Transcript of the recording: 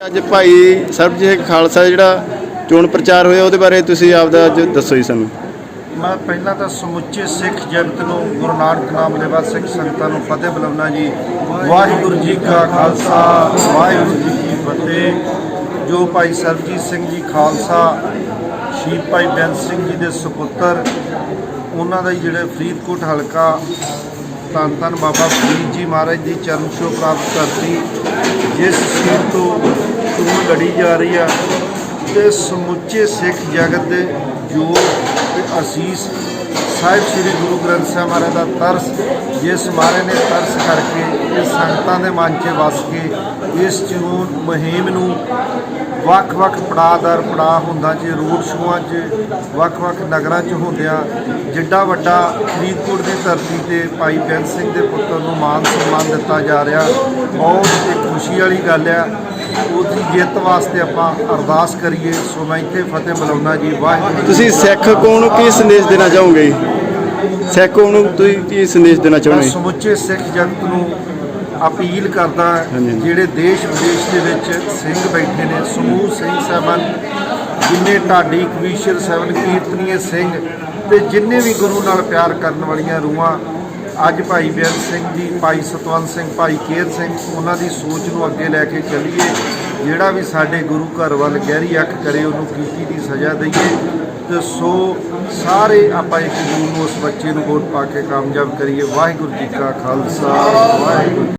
ਅੱਜ ਭਾਈ ਸਰਬਜੀਤ ਸਿੰਘ ਖਾਲਸਾ ਜਿਹੜਾ ਚੋਣ ਪ੍ਰਚਾਰ ਹੋਇਆ, ਉਹਦੇ ਬਾਰੇ ਤੁਸੀਂ ਆਪਦਾ ਅੱਜ ਦੱਸੋ ਜੀ ਸਾਨੂੰ। ਮੈਂ ਪਹਿਲਾਂ ਤਾਂ ਸਮੁੱਚੇ ਸਿੱਖ ਜਗਤ ਨੂੰ ਗੁਰੂ ਨਾਨਕ ਨਾਮ ਲੈਵਾ ਸਿੱਖ ਸੰਗਤਾਂ ਨੂੰ ਫਤਿਹ ਬੁਲਾਉਣਾ ਜੀ। ਵਾਹਿਗੁਰੂ ਜੀ ਕਾ ਖਾਲਸਾ, ਵਾਹਿਗੁਰੂ ਜੀ ਕੀ ਫਤਿਹ। ਜੋ ਭਾਈ ਸਰਬਜੀਤ ਸਿੰਘ ਜੀ ਖਾਲਸਾ, ਸ਼ਹੀਦ ਭਾਈ ਬੈਂਸ ਸਿੰਘ ਜੀ ਦੇ ਸੁਪੁੱਤਰ, ਉਹਨਾਂ ਦਾ ਜਿਹੜੇ ਫਰੀਦਕੋਟ ਹਲਕਾ, ਧੰਨ ਧੰਨ ਬਾਬਾ ਫਰੀਦ ਜੀ ਮਹਾਰਾਜ ਦੀ ਚਰਨ ਛੋਹ ਪ੍ਰਾਪਤ ਕਰਤੀ। ਜਿਸ ਸੀਟ ਤੋਂ ਚੋਣ ਲੜੀ ਜਾ ਰਹੀ ਆ ਤੇ ਸਮੁੱਚੇ ਸਿੱਖ ਜਗਤ ਦੇ ਜੋ ਤੇ ਅਸੀਸ ਸਾਹਿਬ ਸ੍ਰੀ ਗੁਰੂ ਗ੍ਰੰਥ ਸਾਹਿਬ ਮਹਾਰਾਜ ਦਾ ਤਰਸ, ਜਿਸ ਮਹਾਰਾਜ ਨੇ ਤਰਸ ਕਰਕੇ ਇਹ ਸੰਗਤਾਂ ਦੇ ਮਨ 'ਚ ਵਸ ਕੇ ਇਸ ਚੋਣ ਮੁਹਿੰਮ ਨੂੰ ਵੱਖ-ਵੱਖ ਪੜਾਅ ਦਰ ਪੜਾਅ ਹੁੰਦਾ ਜੇ ਰੋਡ ਸ਼ੋਆਂ 'ਚ ਵੱਖ-ਵੱਖ ਨਗਰਾਂ 'ਚ ਹੁੰਦਿਆਂ ਜਿੱਡਾ ਵੱਡਾ ਫਰੀਦਕੋਟ ਦੀ ਧਰਤੀ ਤੇ ਭਾਈ ਬੈਂਸ ਸਿੰਘ ਦੇ ਪੁੱਤਰ ਨੂੰ ਮਾਨ ਸਨਮਾਨ ਦਿੱਤਾ ਜਾ ਰਿਹਾ। ਬਹੁਤ ਇੱਕ ਖੁਸ਼ੀ ਵਾਲੀ ਗੱਲ ਆ। ਉਹਦੀ ਜਿੱਤ ਵਾਸਤੇ ਆਪਾਂ ਅਰਦਾਸ ਕਰੀਏ। ਸੋ ਮੈਂ ਇੱਥੇ ਫਤਿਹ ਬੁਲਾਉਣਾ ਜੀ ਵਾਹਿਗੁਰੂ ਤੁਸੀਂ ਸਿੱਖ ਕੌਮ ਨੂੰ ਕੀ ਸੰਦੇਸ਼ ਦੇਣਾ ਚਾਹੋਗੇ? ਸਿੱਖ ਕੌਮ ਨੂੰ ਤੁਸੀਂ ਕੀ ਸੰਦੇਸ਼ ਦੇਣਾ ਮੈਂ ਚਾਹੋਗੇ ਸਮੁੱਚੇ ਸਿੱਖ ਜਗਤ ਨੂੰ ਅਪੀਲ ਕਰਦਾ। ਜਿਹੜੇ ਦੇਸ਼ ਵਿਦੇਸ਼ ਦੇ ਵਿੱਚ ਸਿੰਘ ਬੈਠੇ ਨੇ ਸਮੂਹ ਸਿੰਘ ਸਾਹਿਬਾਨ ਜਿੰਨੇ ਢਾਡੀ ਕਵੀਸ਼ਰ ਸੈਵਨ ਕੀਰਤਨੀਏ ਸਿੰਘ ਤੇ ਜਿੰਨੇ ਵੀ ਗੁਰੂ ਨਾਲ ਪਿਆਰ ਕਰਨ ਵਾਲੀਆਂ ਰੂਹਾਂ ਅੱਜ ਭਾਈ ਬੇਅੰਤ ਸਿੰਘ ਜੀ, ਭਾਈ ਸਤਵੰਤ ਸਿੰਘ, ਭਾਈ ਕੇਰ ਸਿੰਘ, ਉਹਨਾਂ ਦੀ ਸੋਚ ਨੂੰ ਅੱਗੇ ਲੈ ਕੇ ਚੱਲੀਏ। ਜਿਹੜਾ ਵੀ ਸਾਡੇ ਗੁਰੂ ਘਰ ਵੱਲ ਗਹਿਰੀ ਅੱਖ ਕਰੇ, ਉਹਨੂੰ ਕੀਤੀ ਦੀ ਸਜ਼ਾ ਦਈਏ। ਤੇ ਸੋ ਸਾਰੇ ਆਪਾਂ ਇੱਕ ਜੂਨ ਨੂੰ ਉਸ ਬੱਚੇ ਨੂੰ ਵੋਟ ਪਾ ਕੇ ਕਾਮਯਾਬ ਕਰੀਏ। ਵਾਹਿਗੁਰੂ ਜੀ ਕਾ ਖਾਲਸਾ, ਵਾਹਿਗੁਰੂ